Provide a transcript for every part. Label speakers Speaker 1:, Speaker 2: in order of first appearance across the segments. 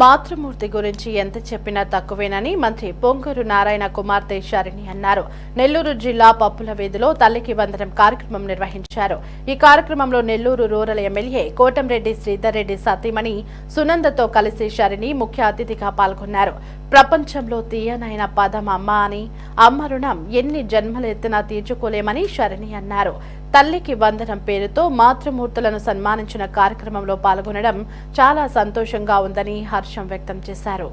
Speaker 1: మాతృమూర్తి గురించి ఎంత చెప్పినా తక్కువేనని మంత్రి పొంగూరు నారాయణ కుమార్తె శరణి అన్నారు. నెల్లూరు జిల్లా పప్పుల వీధిలో తల్లికి వందనం కార్యక్రమం నిర్వహించారు. ఈ కార్యక్రమంలో నెల్లూరు రూరల్ ఎమ్మెల్యే కోటంరెడ్డి శ్రీధర్ రెడ్డి సతీమణి సునందతో కలిసి శరణి ముఖ్య అతిథిగా పాల్గొన్నారు. ప్రపంచంలో తీయనైన పదం అమ్మ అని అమ్మ రుణం ఎన్ని జన్మలెత్తినా తీర్చుకోలేమని శరణి అన్నారు. తల్లికి వందనం పేరుతో మాతృమూర్తులను సన్మానించిన కార్యక్రమంలో పాల్గొనడం చాలా సంతోషంగా ఉందని హర్షం వ్యక్తం చేశారు.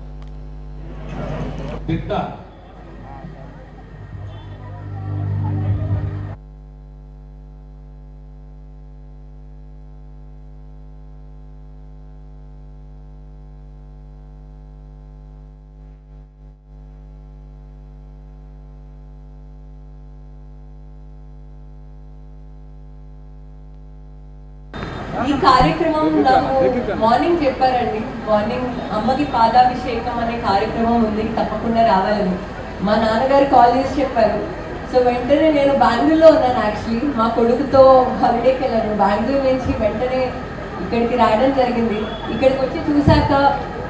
Speaker 2: ఈ కార్యక్రమం నాకు మార్నింగ్ చెప్పారండి. మార్నింగ్ అమ్మకి పాదాభిషేకం అనే కార్యక్రమం ఉంది తప్పకుండా రావాలని. మా నాన్నగారు కాల్ చేసి చెప్పారు. సో వెంటనే నేను బెంగళూరులో ఉన్నాను యాక్చువల్లీ మా కొడుకుతో హాలిడేకి వెళ్ళాను. బెంగళూరు నుంచి వెంటనే ఇక్కడికి రావడం జరిగింది. ఇక్కడికి వచ్చి చూశాక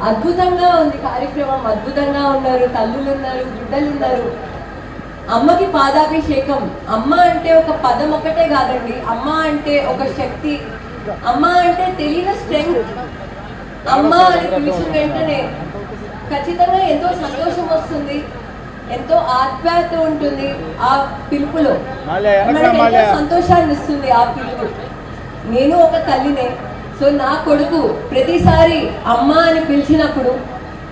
Speaker 2: అద్భుతంగా ఉంది కార్యక్రమం. అద్భుతంగా ఉన్నారు. తల్లులు ఉన్నారు బిడ్డలు ఉన్నారు. అమ్మకి పాదాభిషేకం. అమ్మ అంటే ఒక పదం ఒకటే కాదండి. అమ్మ అంటే ఒక శక్తి. అమ్మ అంటే తెలియని స్ట్రెంగ్త్ అమ్మ అని పిలిచిన వెంటనే ఖచ్చితంగా ఎంతో సంతోషం వస్తుంది ఎంతో ఆత్మీయత ఉంటుంది ఆ పిలుపులో. మనకి సంతోషాన్ని ఇస్తుంది ఆ పిలుపు. నేను ఒక తల్లినే సో నా కొడుకు ప్రతిసారి అమ్మ అని పిలిచినప్పుడు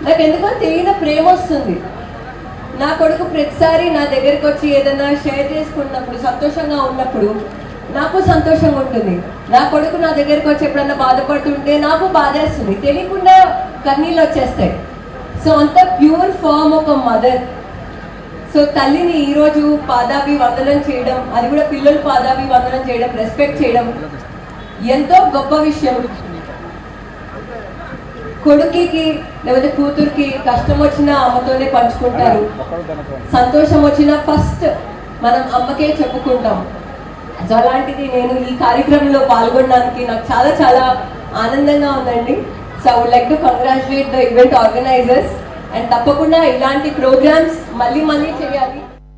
Speaker 2: నాకు ఎందుకో తెలియని ప్రేమ వస్తుంది. నా కొడుకు ప్రతిసారి నా దగ్గరికి వచ్చి ఏదైనా షేర్ చేసుకున్నప్పుడు సంతోషంగా ఉన్నప్పుడు నాకు సంతోషంగా ఉంటుంది. నా కొడుకు నా దగ్గరికి వచ్చి ఎప్పుడన్నా బాధపడుతుంటే నాకు బాధేస్తుంది. తెలియకుండా కన్నీళ్ళు వచ్చేస్తాయి. సో అంత ప్యూర్ ఫామ్ ఒక మదర్ సో తల్లిని ఈరోజు పాదాభి వందనం చేయడం అది కూడా పిల్లలు పాదాభి వందనం చేయడం రెస్పెక్ట్ చేయడం ఎంతో గొప్ప విషయం. కొడుకుకి లేకపోతే కూతురికి కష్టం వచ్చినా అమ్మతోనే పంచుకుంటారు. సంతోషం వచ్చినా ఫస్ట్ మనం అమ్మకే చెప్పుకుంటాం. అలాంటిది నేను ఈ కార్యక్రమంలో పాల్గొనడానికి నాకు చాలా చాలా ఆనందంగా ఉందండి. So I would like to congratulate the event organisers and తప్పకుండా ఇలాంటి ప్రోగ్రామ్స్ మళ్ళీ మళ్ళీ చేయాలి.